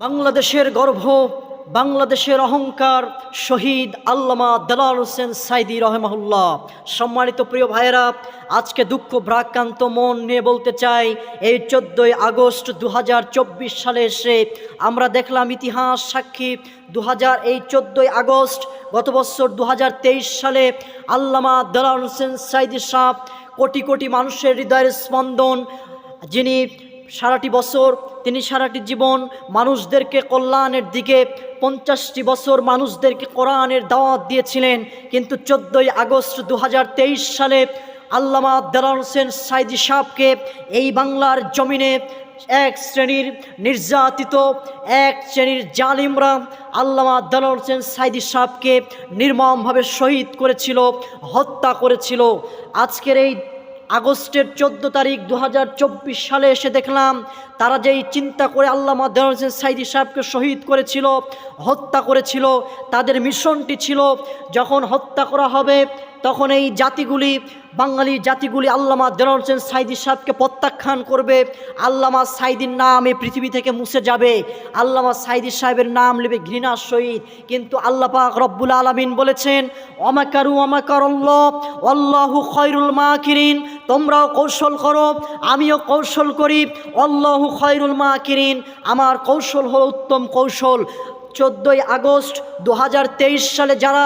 বাংলাদেশের গর্ভ বাংলাদেশের অহংকার, শহীদ আল্লামা দালাল হোসেন সাইদি রহমাহুল্লাহ। সম্মানিত প্রিয় ভাইয়েরা, আজকে দুঃখ, ভ্রাক্রান্ত মন নিয়ে বলতে চাই, এই চোদ্দোই আগস্ট দু হাজার চব্বিশ সালে এসে আমরা দেখলাম ইতিহাস সাক্ষী দু হাজার এই চোদ্দোই আগস্ট গত বছর দু হাজার তেইশ সালে আল্লামা দালাল হোসেন সাইদি সাহ কোটি কোটি মানুষের হৃদয়ের স্পন্দন, যিনি সারাটি বছর তিনি সারাটি জীবন মানুষদেরকে কল্যাণের দিকে, পঞ্চাশটি বছর মানুষদেরকে কোরআনের দাওয়াত দিয়েছিলেন। কিন্তু চোদ্দোই আগস্ট দু হাজার তেইশ সালে আল্লামা দেলার হোসেন সাইদি সাহকে এই বাংলার জমিনে এক শ্রেণির নির্যাতিত, এক শ্রেণির জালিমরা আল্লামা দেলার হোসেন সাইদি সাহকে নির্মমভাবে শহীদ করেছিল, হত্যা করেছিল। আজকের এই আগস্টের চোদ্দ তারিখ দু হাজার চব্বিশ সালে এসে দেখলাম, তারা যেই চিন্তা করে আল্লামা দেওয়ার হোসেন সাইদি সাহেবকে শহীদ করেছিল, হত্যা করেছিল, তাদের মিশনটি ছিল, যখন হত্যা করা হবে তখন এই জাতিগুলি, বাঙালি জাতিগুলি আল্লামা দেওয়ার হোসেন সাইদি সাহেবকে প্রত্যাখ্যান করবে। আল্লামা সাইদির নাম এই পৃথিবী থেকে মুছে যাবে। আল্লামা সাইদি সাহেবের নাম নেবে ঘৃণার সহিত। কিন্তু আল্লাহ পাক রব্বুল আলমিন বলেছেন, অমাকারু অমাকার অল্লাহু খয়রুল মাকিরিন। তোমরাও কৌশল করো, আমিও কৌশল করি। অল্লাহু খয়রুল মাকিরিন। আমার কৌশল হলো উত্তম কৌশল। চোদ্দোই আগস্ট দু হাজার তেইশ সালে যারা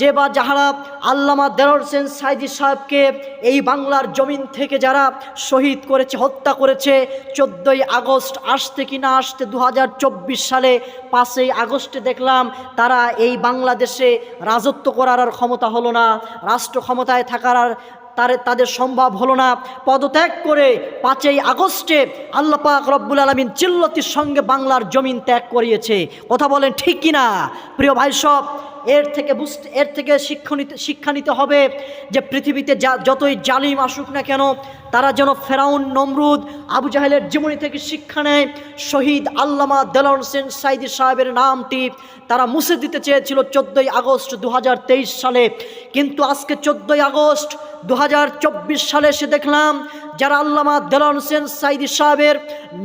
যে বা যাহারা আল্লামা দেরর হোসেন সাইদি সাহেবকে এই বাংলার জমিন থেকে যারা শহীদ করেছে, হত্যা করেছে, চোদ্দোই আগস্ট আসতে কি না আসতে দু হাজার চব্বিশ সালে পাঁচই আগস্টে দেখলাম তারা এই বাংলাদেশে রাজত্ব করার আর ক্ষমতা হলো না, রাষ্ট্র ক্ষমতায় থাকার আর তার তাদের সম্ভব হলো না। পদত্যাগ করে পাঁচই আগস্টে আল্লাপাক রব্বুল আলমিন চিল্লতির সঙ্গে বাংলার জমিন ত্যাগ করিয়েছে। কথা বলেন ঠিক কিনা? প্রিয় ভাই সব এর থেকে বুঝতে, এর থেকে শিক্ষা নিতে শিক্ষা নিতে হবে যে পৃথিবীতে যা, যতই জালিম আসুক না কেন, তারা যেন ফেরাউন, নমরুদ, আবু জাহেলের জীবনী থেকে শিক্ষা নেয়। শহীদ আল্লামা দেলন সেন সাইদি সাহেবের নামটি তারা মুছে দিতে চেয়েছিল চোদ্দোই আগস্ট দু হাজার তেইশ সালে। কিন্তু আজকে চোদ্দোই আগস্ট দু হাজার চব্বিশ সালে এসে দেখলাম যারা আল্লামা দেলান হোসেন সাইদি সাহেবের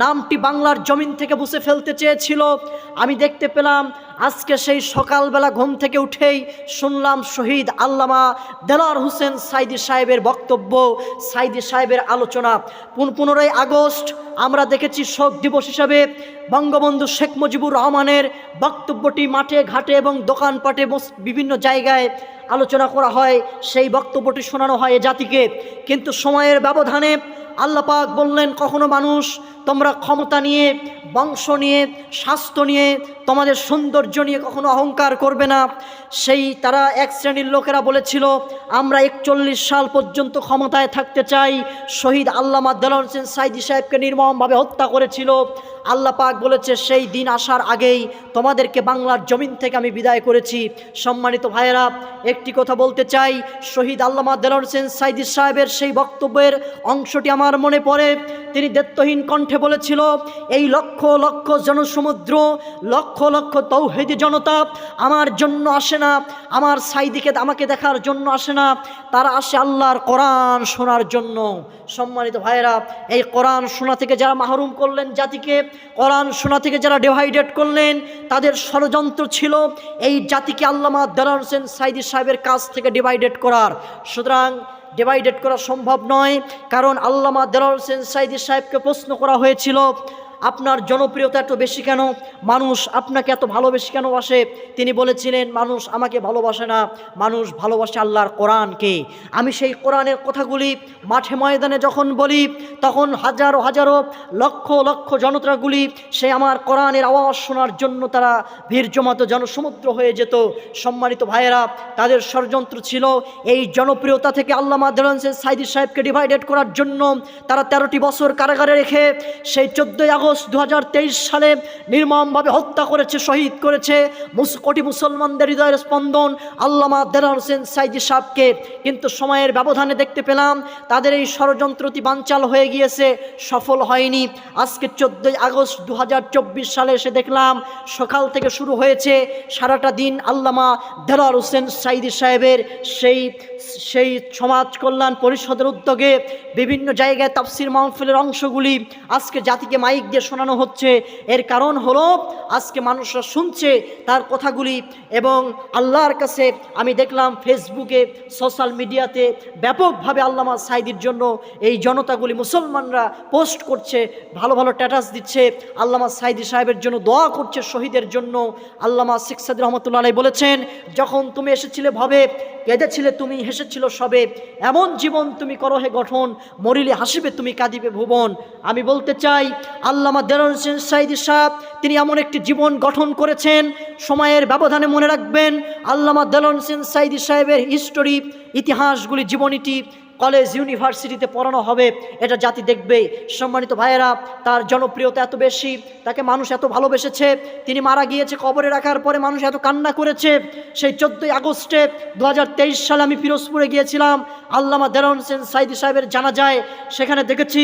নামটি বাংলার জমিন থেকে বুঝে ফেলতে চেয়েছিল, আমি দেখতে পেলাম আজকে সেই সকালবেলা ঘুম থেকে উঠেই শুনলাম শহীদ আল্লামা দেলার হোসেন সাইদি সাহেবের বক্তব্য, সাইদি সাহেবের আলোচনা। পুন পনেরোই আগস্ট আমরা দেখেছি শোক দিবস হিসাবে বঙ্গবন্ধু শেখ মুজিবুর রহমানের বক্তব্যটি মাঠে, ঘাটে এবং দোকানপাটে বিভিন্ন জায়গায় আলোচনা করা হয়। সেই বক্তব্যটি শোনানো হয় জাতিকে। কিন্তু সময়ের ব্যবধানে আল্লাপাক বললেন, কখনো মানুষ তোমরা ক্ষমতা নিয়ে, বংশ নিয়ে, স্বাস্থ্য নিয়ে, তোমাদের সৌন্দর্য নিয়ে কখনো অহংকার করবে না। সেই তারা এক শ্রেণির লোকেরা বলেছিল, আমরা একচল্লিশ সাল পর্যন্ত ক্ষমতায় থাকতে চাই। শহীদ আল্লামা দেলন হোসেন সাইদি সাহেবকে নির্মমভাবে হত্যা করেছিল। আল্লাহ পাক বলেছে, সেই দিন আসার আগেই তোমাদেরকে বাংলার জমিন থেকে আমি বিদায় করেছি। সম্মানিত ভাইয়েরা, একটি কথা বলতে চাই, শহীদ আল্লামা দেলন হোসেন সাইদি সাহেবের সেই বক্তব্যের অংশটি আমার মনে পড়ে। তিনি দেত্তহীন কণ্ঠে বলেছিল, এই লক্ষ লক্ষ জনসমুদ্র, লক্ষ লক্ষ তৌহেদি জনতা আমার জন্য আসে না, আমার সাইদিকে আমাকে দেখার জন্য আসে না, তারা আসে আল্লাহর কোরআন শোনার জন্য। সম্মানিত ভাইয়েরা, এই কোরআন শোনা থেকে যারা মাহরুম করলেন জাতিকে কোরআন শোনা থেকে যারা ডিভাইডেড করলেন, তাদের ষড়যন্ত্র ছিল এই জাতিকে আল্লামা দেলার হোসেন সাইদি সাহেবের কাছ থেকে ডিভাইডেড করার। সুতরাং ডিভাইডেড করা সম্ভব নয়, কারণ আল্লামা দেলার হোসেন সাইদি সাহেবকে প্রশ্ন করা হয়েছিল আপনার জনপ্রিয়তা এত বেশি কেন? মানুষ আপনাকে এত ভালোবেসে কেন বাসে? তিনি বলেছিলেন, মানুষ আমাকে ভালোবাসে না। মানুষ ভালোবাসে আল্লাহর কোরআনকে। আমি সেই কোরআনের কথাগুলি মাঠে ময়দানে যখন বলি, তখন হাজারো হাজারো, লক্ষ লক্ষ জনতাগুলি সে আমার কোরআনের আওয়াজ শোনার জন্য তারা ভিড় জমাতো জনসমুদ্র হয়ে যেত। সম্মানিত ভাইয়েরা, তাদের ষড়যন্ত্র ছিল এই জনপ্রিয়তা থেকে আল্লাহ দেলানসেন সাইদি সাহেবকে ডিভাইডেড করার জন্য তারা তেরোটি বছর কারাগারে রেখে সেই চোদ্দোই আগস্ট দু হাজার তেইশ সালে নির্মমভাবে হত্যা করেছে, শহীদ করেছে কোটি মুসলমানদের হৃদয়ের স্পন্দন আল্লামা দেলার হোসেন সাইদি সাহকে কিন্তু সময়ের ব্যবধানে দেখতে পেলাম তাদের এই ষড়যন্ত্রটি বানচাল হয়ে গিয়েছে, সফল হয়নি। আজকে চোদ্দোই আগস্ট দু হাজার চব্বিশ সালে এসে দেখলাম সকাল থেকে শুরু হয়েছে সারাটা দিন আল্লামা দেলার হোসেন সাইদি সাহেবের সেই সেই সমাজ কল্যাণ পরিষদের উদ্যোগে বিভিন্ন জায়গায় তাফসির মাহফিলের অংশগুলি। আজকে জাতিকে মাইক দিয়ে শোনানো হচ্ছে। এর কারণ হলো, আজকে মানুষরা শুনছে তার কথাগুলি এবং আল্লাহর কাছে আমি দেখলাম ফেসবুকে, সোশ্যাল মিডিয়াতে ব্যাপকভাবে আল্লামা সাইদির জন্য এই জনতাগুলি মুসলমানরা পোস্ট করছে, ভালো ভালো স্ট্যাটাস দিচ্ছে। আল্লামা সাইদি সাহেবের জন্য দোয়া করছে শহীদের জন্য। আল্লামা শেখ সাদ রহমতুল্লাহ বলেছেন, যখন তুমি এসেছিলে ভাবে কেঁদেছিলে তুমি, হেসেছিল সবে। এমন জীবন তুমি করো হে গঠন, মরিলে হাসিবে তুমি, কাঁদিবে ভুবন। আমি বলতে চাই, আল্লামা দেরন হোসেন সাইদি সাহ, তিনি এমন একটি জীবন গঠন করেছেন, সময়ের ব্যবধানে মনে রাখবেন, আল্লামা দেলন হোসেন সাইদি সাহেবের হিস্টোরি ইতিহাসগুলি, জীবনীটি কলেজ, ইউনিভার্সিটিতে পড়ানো হবে। এটা জাতি দেখবে। সম্মানিত ভাইয়েরা, তার জনপ্রিয়তা এত বেশি, তাকে মানুষ এত ভালোবেসেছে। তিনি মারা গিয়েছে কবরে রাখার পরে মানুষ এত কান্না করেছে। সেই চোদ্দোই আগস্টে দু হাজার তেইশ সালে আমি পিরোজপুরে গিয়েছিলাম। আল্লামা দেরন সেন সাইদি সাহেবের জানা যায় সেখানে দেখেছি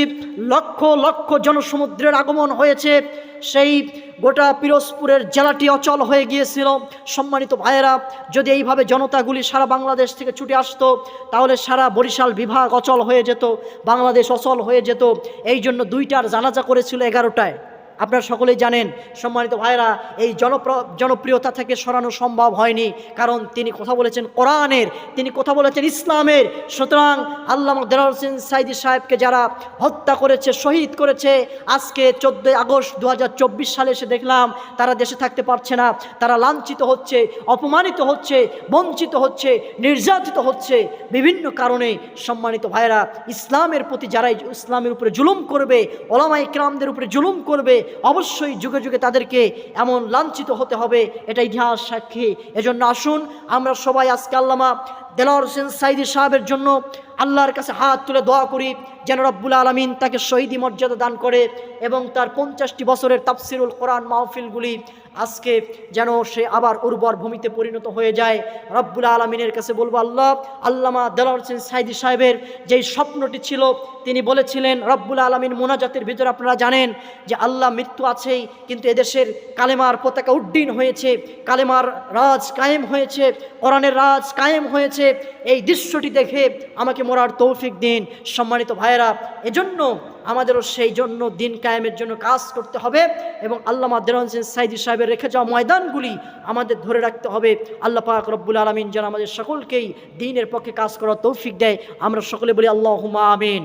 লক্ষ লক্ষ জনসমুদ্রের আগমন হয়েছে। সেই গোটা পিরোজপুরের জেলাটি অচল হয়ে গিয়েছিল। সম্মানিত ভাইয়েরা, যদি এইভাবে জনতাগুলি সারা বাংলাদেশ থেকে ছুটে আসতো, তাহলে সারা বরিশাল বিভাগ অচল হয়ে যেত, বাংলাদেশ অচল হয়ে যেত। এই জন্য দুইটার জানাজা করেছিল এগারোটায়। আপনারা সকলেই জানেন, সম্মানিত ভাইরা এই জনপ্র, জনপ্রিয়তা থেকে সরানো সম্ভব হয়নি। কারণ তিনি কথা বলেছেন কোরআনের, তিনি কথা বলেছেন ইসলামের। সুতরাং আল্লাহ দেলার হোসেন সাইদি সাহেবকে যারা হত্যা করেছে, শহীদ করেছে, আজকে চোদ্দোই আগস্ট দু হাজার চব্বিশ সালে এসে দেখলাম, তারা দেশে থাকতে পারছে না। তারা লাঞ্ছিত হচ্ছে, অপমানিত হচ্ছে, বঞ্চিত হচ্ছে, নির্যাতিত হচ্ছে। বিভিন্ন কারণে, সম্মানিত ভাইরা ইসলামের প্রতি যারা ইসলামের উপরে জুলুম করবে ওলামা ইকরামদের উপরে জুলুম করবে অবশ্যই যুগে যুগে তাদেরকে এমন লাঞ্ছিত হতে হবে, এটা ইতিহাস সাক্ষী। এজন্য আসুন, আমরা সবাই আজকে আল্লামা দেলার হোসেন সাইদি সাহেবের জন্য আল্লাহর কাছে হাত তুলে দোয়া করি, যেন রব্বুল আলমিন তাকে শহীদি মর্যাদা দান করে এবং তার পঞ্চাশটি বছরের তাফসিরুল কোরআন মাহফিলগুলি আজকে যেন সে আবার উর্বর ভূমিতে পরিণত হয়ে যায়। রব্বুল আলমিনের কাছে বলব, আল্লাহ, আল্লামা দেলাওয়ার হোসেন সাইদি সাহেবের যেই স্বপ্নটি ছিল, তিনি বলেছিলেন, রব্বুল আলমিন মোনাজাতের ভিতরে আপনারা জানেন যে আল্লাহ মৃত্যু আছেই, কিন্তু এদেশের কালেমার পতাকা উড্ডীন হয়েছে, কালেমার রাজ কায়েম হয়েছে, কোরআনের রাজ কায়েম হয়েছে। এই দৃশ্যটি দেখে আমাকে মরার তৌফিক দিন, সম্মানিত ভাইয়েরা। এজন্য আমাদেরও সেই জন্য দিন কায়েমের জন্য কাজ করতে হবে এবং আল্লাহ দেরন হোসেন সাইদি সাহেবের রেখে যাওয়া ময়দানগুলি আমাদের ধরে রাখতে হবে। আল্লাহ পাক রব্বুল আলমিন যেন আমাদের সকলকেই দিনের পক্ষে কাজ করার তৌফিক দেয়। আমরা সকলে বলি আল্লাহ আমিন।